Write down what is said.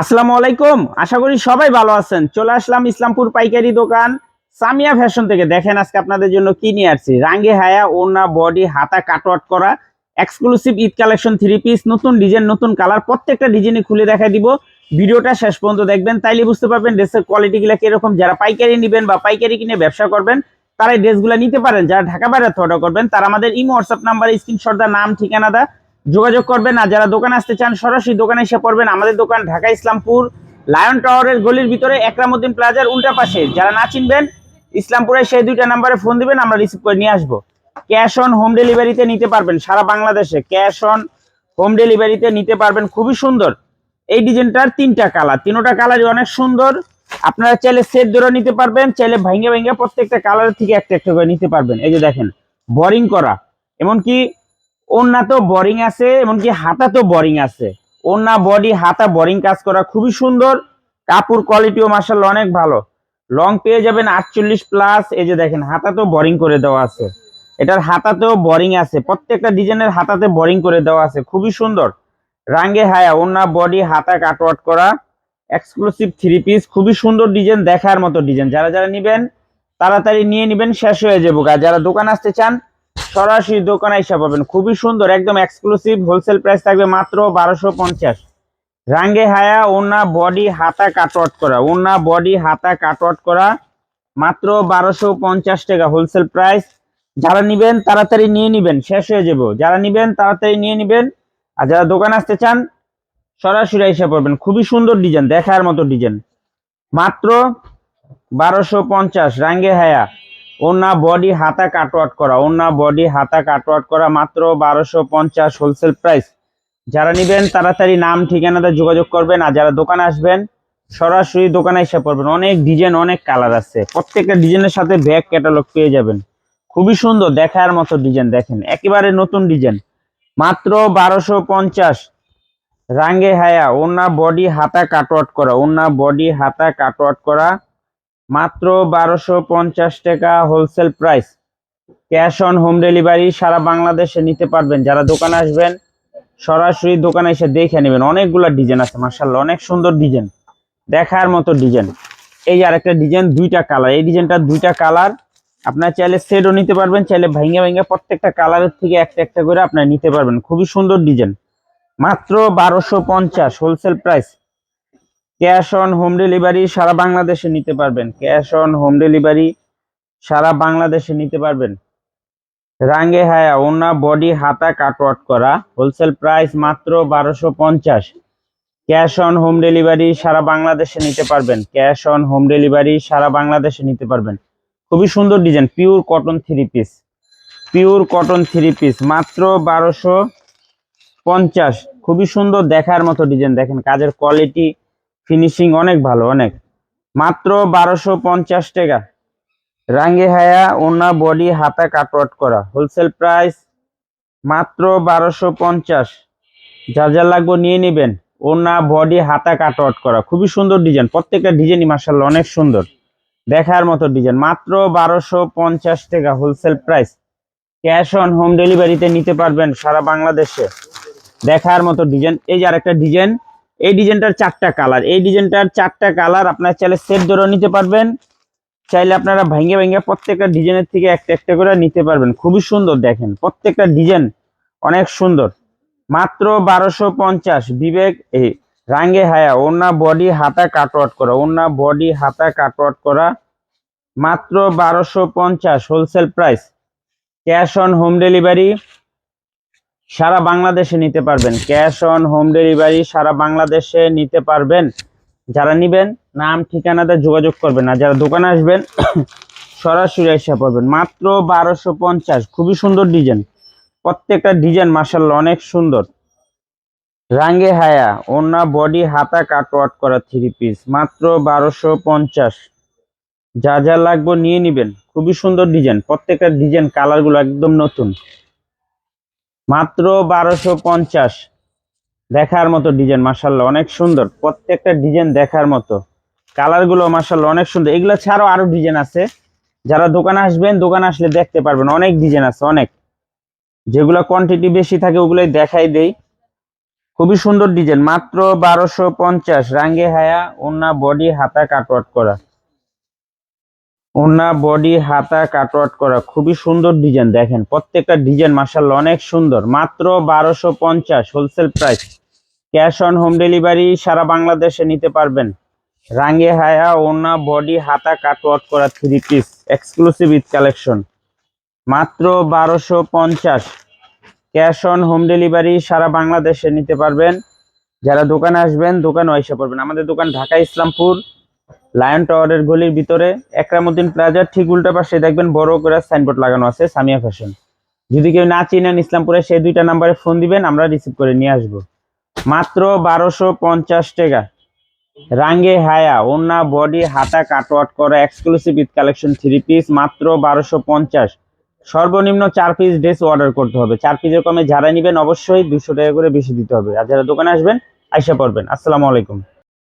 আসসালামু আলাইকুম। আশা করি সবাই ভালো আছেন। চলে আসলাম ইসলামপুর পাইকারি দোকান। সামিয়া ফ্যাশন থেকে দেখেন আজকে আপনাদের জন্য কি নিয়ে আসছি। রাঙ্গে হায়া ওনা বডি, হাতা কাটওয়াট করা exclusive Eid collection three piece নতুন ডিজাইন নতুন কালার প্রত্যেকটা ডিজাইনে খুলে দেখা দিব। ভিডিওটা শেষ পর্যন্ত দেখবেন, তাইলে বুঝতে পারবেন ড্রেসের কোয়ালিটি গুলা কীরকম। যারা পাইকারি নেবেন বা পাইকারি কিনে ব্যবসা করবেন তারা ড্রেসগুলো নিতে পারেন। যারা ঢাকা বাইরে অর্ডার করবেন, তারা আমাদের ইমো হোয়াটসঅ্যাপ নাম্বারে স্ক্রিনশট দা নাম ঠিকানা দা যোগাযোগ করবেন আর যারা দোকানে আসতে চান, সরাসরি দোকানে এসে পড়বেন। আমাদের দোকান ঢাকা ইসলামপুর, লায়ন টাওয়ারের গলির ভিতরে একরামুদ্দিন প্লাজার উল্টা পাশে। যারা না চিনবেন, ইসলামপুরে সেই দুইটা নাম্বারে ফোন দিবেন, আমরা রিসিভ করে নিয়ে আসব। ক্যাশ অন হোম ডেলিভারিতে নিতে পারবেন সারা বাংলাদেশে। ক্যাশ অন হোম ডেলিভারিতে নিতে পারবেন, খুবই সুন্দর। এই ডিজাইনটার তিনটা কালার। তিনোটা কালারই অনেক সুন্দর। আপনারা চাইলে সেট ধরে নিতে পারবেন, চাইলে ভাঙ্গে ভাঙ্গে প্রত্যেকটা কালার থেকে একটা একটা করে নিতে পারবেন। এই যে দেখেন বোরিং করা। এমনকি ওন্না তো বোরিং আছে, এমনকি হাতা তো বোরিং আছে। ওন্না বডি হাতা বোরিং কাজ করা খুবই সুন্দর। কাপড় কোয়ালিটিও মার্শাল্লাহ অনেক ভালো। লং পেয়ে যাবেন আটচল্লিশ প্লাস এই যে দেখেন, হাতা তো বোরিং করে দেওয়া আছে। এটার হাতাতেও বোরিং আছে। প্রত্যেকটা ডিজাইনের হাতাতে বোরিং করে দেওয়া আছে। খুবই সুন্দর। রাঙ্গে হায়া ওন্না বডি হাতা কাটওয়াট করা। এক্সক্লুসিভ থ্রি পিস খুবই সুন্দর ডিজাইন দেখার মতো ডিজাইন যারা যারা নিবেন, তাড়াতাড়ি নিয়ে নিবেন, শেষ হয়ে যাব। যারা দোকান আসতে চান সরাসরি দোকানে এসে পাবেন। খুবই সুন্দর, একদম এক্সক্লুসিভ হোলসেল প্রাইস থাকবে মাত্র বারোশো পঞ্চাশ। রাঙ্গে হায়া ওনা বডি, হাতা কাটওয়াট করা। ওনা বডি, হাতা কাটওয়াট করা। মাত্র বারোশো পঞ্চাশ টাকা হোলসেল প্রাইস যারা নিবেন, তাড়াতাড়ি নিয়ে নিবেন, শেষ হয়ে যাব। যারা নিবেন, তাড়াতাড়ি নিয়ে নিবেন। আর যারা দোকানে আসতে চান, সরাসরি এসে পড়বেন। খুবই সুন্দর ডিজাইন দেখার মতো ডিজাইন মাত্র বারোশো পঞ্চাশ, রাঙ্গে হায়া। ওনা বডি হাতা কাটওয়াট করা, ওনা বডি হাতা কাটওয়াট করা মাত্র বারোশো পঞ্চাশ হোলসেল প্রাইস যারা নিবেন, তাড়াতাড়ি নাম, ঠিকানাতে যোগাযোগ করবেন আর যারা দোকানে আসবেন, সরাসরি দোকানে এসে পড়বেন। অনেক ডিজাইন অনেক কালার আছে। প্রত্যেকটা ডিজাইনের সাথে ব্যাগ ক্যাটালগ পেয়ে যাবেন। খুবই সুন্দর দেখার মতো ডিজাইন দেখেন, একেবারে নতুন ডিজাইন মাত্র বারোশো পঞ্চাশ। রাঙ্গে হায়া, ওনা বডি হাতা কাটওয়াট করা, ওনা বডি হাতা কাটওয়াট করা। মাত্র বারোশো পঞ্চাশ টাকা wholesale price cash on home delivery সারা বাংলাদেশে নিতে পারবেন। যারা দোকানে আসবেন, সরাসরি দোকানে এসে দেখে নেবেন। অনেকগুলা ডিজাইন আছে মার্শাল্লাহ অনেক সুন্দর ডিজাইন দেখার মতো ডিজাইন এই আর একটা ডিজাইন দুইটা কালার এই ডিজাইনটা দুইটা কালার আপনার চাইলে সেটও নিতে পারবেন, চাইলে ভেঙে ভেঙে প্রত্যেকটা কালারের থেকে একটা একটা করে আপনার নিতে পারবেন। খুবই সুন্দর ডিজাইন মাত্র বারোশো পঞ্চাশ wholesale price cash on home delivery সারা বাংলাদেশে নিতে পারবেন। ক্যাশ অন হোম ডেলিভারি সারা বাংলাদেশে নিতে পারবেন। রাঙ্গে হায়া, ওনা বডি হাতা কাটওয়াট করা, হোলসেল প্রাইস মাত্র বারোশো পঞ্চাশ। ক্যাশ অন হোম ডেলিভারি সারা বাংলাদেশে নিতে পারবেন। ক্যাশ অন হোম ডেলিভারি সারা বাংলাদেশে নিতে পারবেন। খুবই সুন্দর design, pure cotton three piece. Pure cotton three piece, মাত্র বারোশো পঞ্চাশ। খুবই সুন্দর দেখার মতো ডিজাইন, দেখেন কাজের কোয়ালিটি ফিনিশিং অনেক ভালো, অনেক। মাত্র বারোশো পঞ্চাশ টাকা। রাঙ্গে হায়া, ওনা বডি হাতা কাটওয়াট করা। হোলসেল প্রাইস মাত্র বারোশো পঞ্চাশ। যা যা লাগবে নিয়ে নেবেন। ওনা বডি হাতা কাটওয়াট করা। খুবই সুন্দর ডিজাইন প্রত্যেকটা ডিজাইনই মার্শাল্লাহ অনেক সুন্দর। দেখার মতো ডিজাইন মাত্র বারোশো পঞ্চাশ টাকা wholesale price cash on home ডেলিভারিতে নিতে পারবেন সারা বাংলাদেশে। দেখার মতো ডিজাইন এই যে আরেকটা ডিজাইন এই ডিজাইনটার চারটা কালার। এই ডিজাইনটার চারটা কালার আপনার চাইলে সেট ধরেও নিতে পারবেন। চাইলে আপনারা ভেঙে ভেঙে প্রত্যেকটা ডিজাইনের থেকে একটা একটা করে নিতে পারবেন। খুবই সুন্দর দেখেন, প্রত্যেকটা ডিজাইন অনেক সুন্দর। মাত্র বারোশো পঞ্চাশ, বিবেক এই রাঙ্গে হায়া ওনা বডি হাতা কাটওয়াট করা ওনা বডি হাতা কাটওয়াট করা। মাত্র বারোশো পঞ্চাশ wholesale price cash on home delivery সারা বাংলাদেশে নিতে পারবেন। ক্যাশ অন হোম ডেলিভারি সারা বাংলাদেশে নিতে পারবেন। যারা নিবেন, নাম, ঠিকানাতে যোগাযোগ করবেন আর যারা দোকানে আসবেন, সরাসরি এসে পড়বেন। মাত্র বারোশো পঞ্চাশ। খুবই সুন্দর ডিজাইন। প্রত্যেকটা ডিজাইন মার্শাল্লাহ অনেক সুন্দর। রাঙ্গে হায়া, ওনা বডি হাতা কাটওয়াট করা থ্রি পিস মাত্র বারোশো পঞ্চাশ। যা যা লাগবে নিয়ে নিবেন। খুবই সুন্দর ডিজাইন। প্রত্যেকটা ডিজাইন, কালারগুলো একদম নতুন। মাত্র বারোশো পঞ্চাশ। দেখার মতো ডিজাইন মার্শাল্লাহ অনেক সুন্দর। প্রত্যেকটা ডিজাইন দেখার মতো। কালারগুলো মার্শাল্লাহ অনেক সুন্দর। এগুলো ছাড়াও আরও ডিজাইন আছে। যারা দোকানে আসবেন, দোকানে আসলে দেখতে পারবেন। অনেক ডিজাইন আছে, অনেক। যেগুলো কোয়ান্টিটি বেশি থাকে, ওগুলোই দেখাই দেই। খুবই সুন্দর ডিজাইন মাত্র বারোশো পঞ্চাশ। রাঙ্গে হায়া ওনা বডি, হাতা কাটওয়ার্ট করা। ওনা বডি, হাতা কাটওয়ার্ট করা, খুবই সুন্দর ডিজাইন, দেখেন, প্রত্যেকটা ডিজাইন মার্শাল্লাহ অনেক সুন্দর, মাত্র বারোশো পঞ্চাশ wholesale price cash on home delivery সারা বাংলাদেশে নিতে পারবেন। রাঙ্গে হায়া ওনা বডি, হাতা কাটওয়ার্ট করা three piece exclusive Eid collection মাত্র বারোশো পঞ্চাশ। ক্যাশ অন হোম ডেলিভারি সারা বাংলাদেশে নিতে পারবেন। যারা দোকানে আসবেন, দোকানে এসে পড়বেন। আমাদের দোকান ঢাকা ইসলামপুর। লায়ন টাওয়ারের গলির ভিতরে একরামুদ্দিন প্লাজার ঠিক উল্টা পাশে দেখবেন বড় করে সাইনবোর্ড লাগানো আছে সামিয়া ফ্যাশন যদি কেউ না চিনেন ইসলামপুরে সেই দুইটা নাম্বারে ফোন দিবেন, আমরা রিসিভ করে নিয়ে আসব। মাত্র বারোশো পঞ্চাশ টাকা। রাঙ্গে হায়া ওন্না বডি হাতা কাটওয়াট করা exclusive Eid collection three piece মাত্র বারোশো পঞ্চাশ। সর্বনিম্ন চার পিস ড্রেস অর্ডার করতে হবে। চার পিসের কমে যারা নেবেন, অবশ্যই দুশো টাকা করে বেশি দিতে হবে। আর যারা দোকানে আসবেন, আইসা পড়বেন। আসসালামু আলাইকুম।